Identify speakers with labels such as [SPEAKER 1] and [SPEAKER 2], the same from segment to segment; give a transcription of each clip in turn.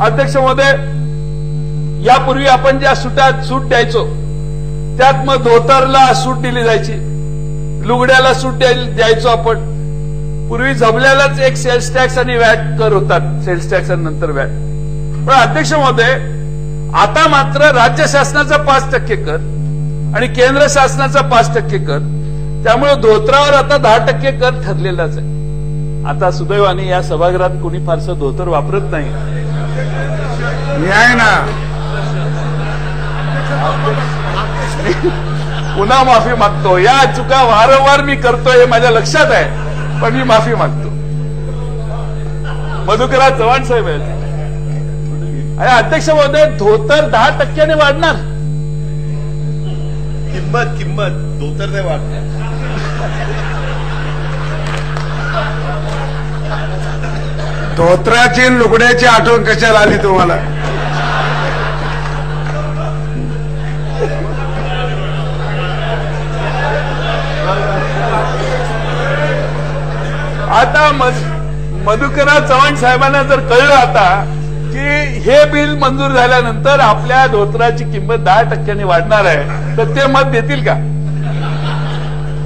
[SPEAKER 1] अध्यक्ष महोदय यापूर्वी आपण ज्या सुटात सूट द्यायचो त्यात मग धोतरला सूट दिली जायची. लुगड्याला सूट द्यायचो आपण. पूर्वी जमल्यालाच एक सेल्स टॅक्स आणि व्हॅट कर होतात सेल्स टॅक्स आणि नंतर व्हॅट पण अध्यक्ष महोदय आता मात्र राज्य शासनाचा पाच टक्के कर आणि केंद्र शासनाचा पाच टक्के कर. त्यामुळे धोत्रावर आता दहा टक्के कर ठरलेलाच आहे. आता सुदैवाने या सभागृहात कोणी फारसं धोतर वापरत नाही.
[SPEAKER 2] आहे ना.
[SPEAKER 1] पुन्हा माफी मागतो. या चुका वारंवार मी करतोय हे माझ्या लक्षात आहे. पण मी माफी मागतो. मधुकरा चव्हाण साहेब आहेत. अरे अध्यक्ष महोदय धोतर दहा टक्क्याने वाढणार.
[SPEAKER 3] किंमत किंमत. धोतर नाही वाटत
[SPEAKER 2] धोत्राची लुगड्याची आठवण कशाला आली तुम्हाला?
[SPEAKER 1] आता मधुकरा चव्हाण साहेबांना जर कळलं आता की हे बिल मंजूर झाल्यानंतर आपल्या धोत्राची किंमत दहा टक्क्यांनी वाढणार आहे तर ते मत देतील का?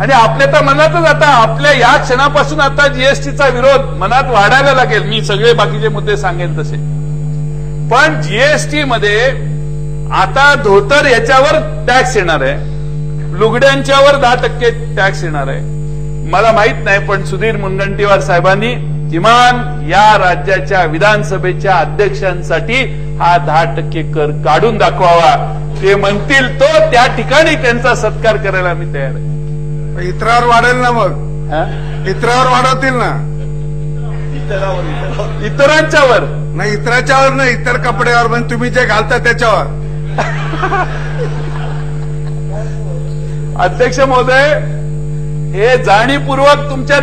[SPEAKER 1] आणि आपल्या तर मनातच आता आपल्या या क्षणापासून आता जीएसटीचा विरोध मनात वाढायला लागेल. मी सगळे बाकीचे मुद्दे सांगेन तसे. पण जीएसटी मध्ये आता धोतर याच्यावर टॅक्स येणार आहे. लुगड्यांच्यावर दहा टक्के टॅक्स येणार आहे. मला माहीत नाही पण सुधीर मुनगंटीवार साहेबांनी किमान या राज्याच्या विधानसभेच्या अध्यक्षांसाठी हा दहा टक्के कर काढून दाखवावा. ते म्हणतील तो त्या ठिकाणी त्यांचा सत्कार करायला मी तयार आहे.
[SPEAKER 2] इतरावर वाढेल ना मग? इतरावर वाढवतील ना?
[SPEAKER 3] इतरावर इतरावर
[SPEAKER 1] इतरांच्यावर.
[SPEAKER 2] नाही इतराच्यावर नाही इतर कपड्यावर म्हणजे तुम्ही जे घालता त्याच्यावर.
[SPEAKER 1] अध्यक्ष महोदय हे जाणीवपूर्वक तुमच्या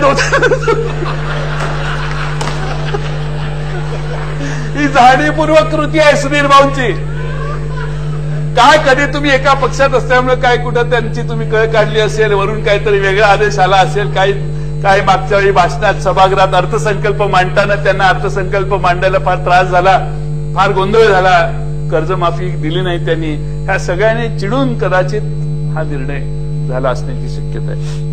[SPEAKER 1] ही जाणीपूर्वक कृती आहे सुनील भाऊंची. काय कधी तुम्ही एका पक्षात असल्यामुळे काय कुठं त्यांची तुम्ही कळ काढली असेल वरून काहीतरी वेगळा आदेश आला असेल काही काही मागच्या वेळी भाषणात सभागृहात अर्थसंकल्प मांडताना त्यांना अर्थसंकल्प मांडायला फार त्रास झाला फार गोंधळ झाला कर्जमाफी दिली नाही त्यांनी. ह्या सगळ्यांनी चिडून कदाचित हा निर्णय झाला असण्याची शक्यता आहे.